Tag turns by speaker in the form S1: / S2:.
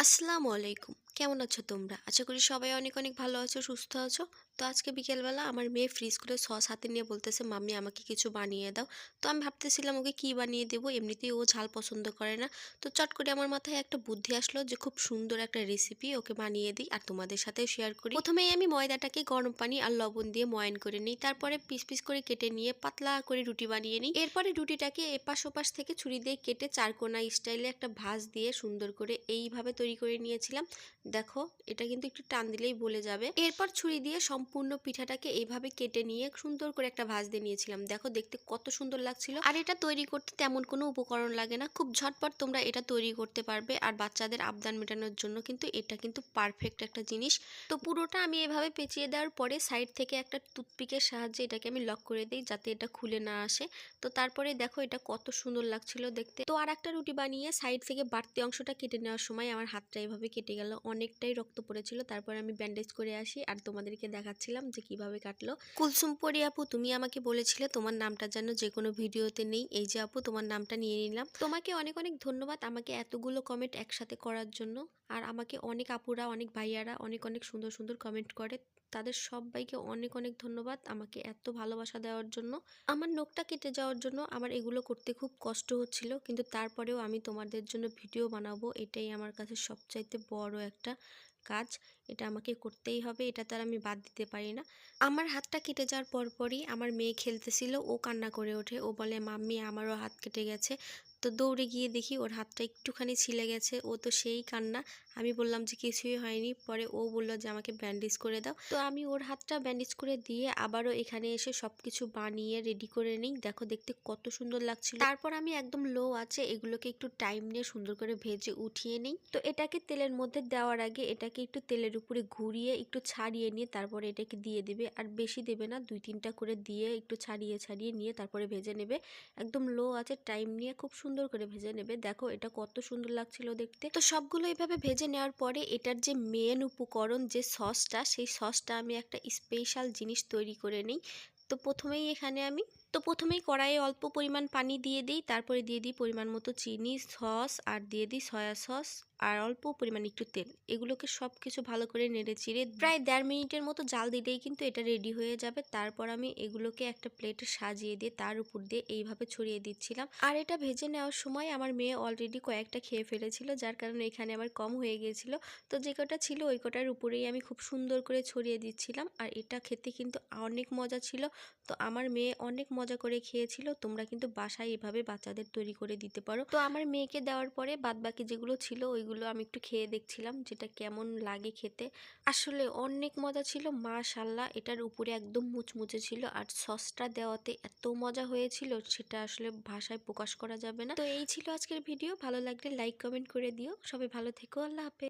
S1: আসসালামু আলাইকুম। কেমন আছো তোমরা? আশা করি সবাই অনেক অনেক ভালো আছো, সুস্থ আছো। তো আজকে বিকেলবেলা আমার মেয়ে ফ্রিজ করে সস হাতে নিয়ে বলতেছে, মাম্মি, আমাকে কিছু বানিয়ে দাও। তো আমি ভাবতেছিলাম, ওকে কি বানিয়ে দেবো? এমনিতেই ও ঝাল পছন্দ করে না। তো চট করে আমার মাথায় একটা বুদ্ধি আসলো যে, খুব সুন্দর একটা রেসিপি ওকে বানিয়ে দিই আর তোমাদের সাথেও শেয়ার করি। প্রথমেই আমি ময়দাটাকে গরম পানি আর লবণ দিয়ে ময়ান করে নিই। তারপরে পিস পিস করে কেটে নিয়ে পাতলা করে রুটি বানিয়ে নিই। এরপরে রুটিটাকে এপাশ ওপাশ থেকে ছুরি দিয়ে কেটে চারকোনা স্টাইলে একটা ভাঁজ দিয়ে সুন্দর করে এইভাবে তৈরি করে নিয়েছিলাম। দেখো, এটা কিন্তু একটু টান দিলেই বলে যাবে। এরপর ছুরি দিয়ে সম্পূর্ণ পিঠাটাকে এইভাবে কেটে নিয়ে সুন্দর করে একটা ভাজ দিয়ে নিয়েছিলাম। দেখো, দেখতে কত সুন্দর লাগছিল। আর এটা তৈরি করতে তেমন কোনো উপকরণ লাগে না। খুব ঝটপট তোমরা এটা তৈরি করতে পারবে। আর বাচ্চাদের আবদান মেটানোর জন্য কিন্তু এটা কিন্তু পারফেক্ট একটা জিনিস। তো পুরোটা আমি এভাবে পেঁচিয়ে দেওয়ার পরে সাইড থেকে একটা টুথপিকের সাহায্যে এটাকে আমি লক করে দিই যাতে এটা খুলে না আসে। তো তারপরে দেখো, এটা কত সুন্দর লাগছিল দেখতে। তো আর একটা রুটি বানিয়ে সাইড থেকে বাড়তি অংশটা কেটে নেওয়ার সময় আমার হাতটা এভাবে কেটে গেল। অনেকটাই রক্ত পড়েছিল। তারপর আমি ব্যান্ডেজ করে আসি আর তোমাদেরকে দেখাচ্ছিলাম যে কীভাবে কাটলো। কুলসুম পরি আপু, তুমি আমাকে বলেছিলে তোমার নামটা যেন যে কোনো ভিডিওতে নেই। এই যে আপু, তোমার নামটা নিয়ে নিলাম। তোমাকে অনেক অনেক ধন্যবাদ আমাকে এতগুলো কমেন্ট একসাথে করার জন্য। আর আমাকে অনেক আপুরা, অনেক ভাইয়ারা অনেক অনেক সুন্দর সুন্দর কমেন্ট করে। তাদের সবাইকে অনেক অনেক ধন্যবাদ আমাকে এত ভালোবাসা দেওয়ার জন্য। আমার নখটা কেটে যাওয়ার জন্য আমার এগুলো করতে খুব কষ্ট হচ্ছিল। কিন্তু তারপরেও আমি তোমাদের জন্য ভিডিও বানাবো, এটাই আমার কাছে সবচাইতে বড় একটা কাজ, এটা আমাকে করতেই হবে, এটা তার আমি বাদ দিতে পারি না। আমার হাতটা কেটে যাওয়ার পরপরই আমার মেয়ে খেলতেছিল, ও কান্না করে ওঠে, ও বলে, মাম্মি, আমারও হাত কেটে গেছে। তো দৌড়ে গিয়ে দেখি ওর হাতটা একটুখানি ছিলে গেছে। ও তো সেই কান্না। আমি বললাম যে কিছুই হয়নি। পরে ও বলল যে আমাকে ব্যান্ডেজ করে দাও। তো আমি ওর হাতটা ব্যান্ডেজ করে দিয়ে আবারও এখানে এসে সব কিছু বানিয়ে রেডি করে নিই। দেখো দেখতে কত সুন্দর লাগছিল। তারপর আমি একদম লো আছে, এগুলোকে একটু টাইম নিয়ে সুন্দর করে ভেজে উঠিয়ে নিই। তো এটাকে তেলের মধ্যে দেওয়ার আগে এটাকে একটু তেলের উপরে ঘুরিয়ে একটু ছাড়িয়ে নিয়ে তারপরে এটাকে দিয়ে দেবে। আর বেশি দেবে না, দুই তিনটা করে দিয়ে একটু ছাড়িয়ে ছাড়িয়ে নিয়ে তারপরে ভেজে নেবে। একদম লো আছে, টাইম নিয়ে খুব সুন্দর করে ভেজে নেবে। দেখো এটা কত সুন্দর লাগছিল দেখতে। তো সবগুলো এভাবে ভেজে নেওয়ার পরে এটার যে মেন উপকরণ যে সসটা সেই সসটা আমি একটা স্পেশাল জিনিস তৈরি করে নিই। তো প্রথমেই এখানে আমি, তো প্রথমেই কড়াইয়ে অল্প পরিমাণ পানি দিয়ে দিই, তারপরে দিয়ে দিই পরিমাণ মতো চিনি সস আর দিয়ে দিই সয়া সস আর অল্প পরিমাণ একটু তেল। এগুলোকে সব কিছু ভালো করে নেড়ে চিড়ে প্রায় দেড় মিনিটের মতো জাল দিলেই কিন্তু এটা রেডি হয়ে যাবে। তারপর আমি এগুলোকে একটা প্লেটে সাজিয়ে দিয়ে তার উপর দিয়ে এইভাবে ছড়িয়ে দিচ্ছিলাম। আর এটা ভেজে নেওয়ার সময় আমার মেয়ে অলরেডি কয়েকটা খেয়ে ফেলেছিল, যার কারণে এখানে আমার কম হয়ে গিয়েছিল। তো যে কটা ছিল ওই কটার উপরেই আমি খুব সুন্দর করে ছড়িয়ে দিচ্ছিলাম। আর এটা খেতে কিন্তু অনেক মজা ছিল। তো আমার মেয়ে অনেক মজা করে খেয়েছিল। তোমরা কিন্তু বাসায় এভাবে বাচ্চাদের তৈরি করে দিতে পারো। তো আমার মেয়েকে দেওয়ার পরে বাদ বাকি যেগুলো ছিল ওইগুলো আমি একটু খেয়ে দেখছিলাম, যেটা কেমন লাগে খেতে। আসলে অনেক মজা ছিল মাশাল্লাহ এটার উপরে একদম মুচমুচে ছিল। আর সসটা দেওয়াতে এত মজা হয়েছিল, সেটা আসলে ভাষায় প্রকাশ করা যাবে না। তো এই ছিল আজকের ভিডিও, ভালো লাগলে লাইক, কমেন্ট করে দিও। সবাই ভালো থেকো, আল্লাহ হাফেজ।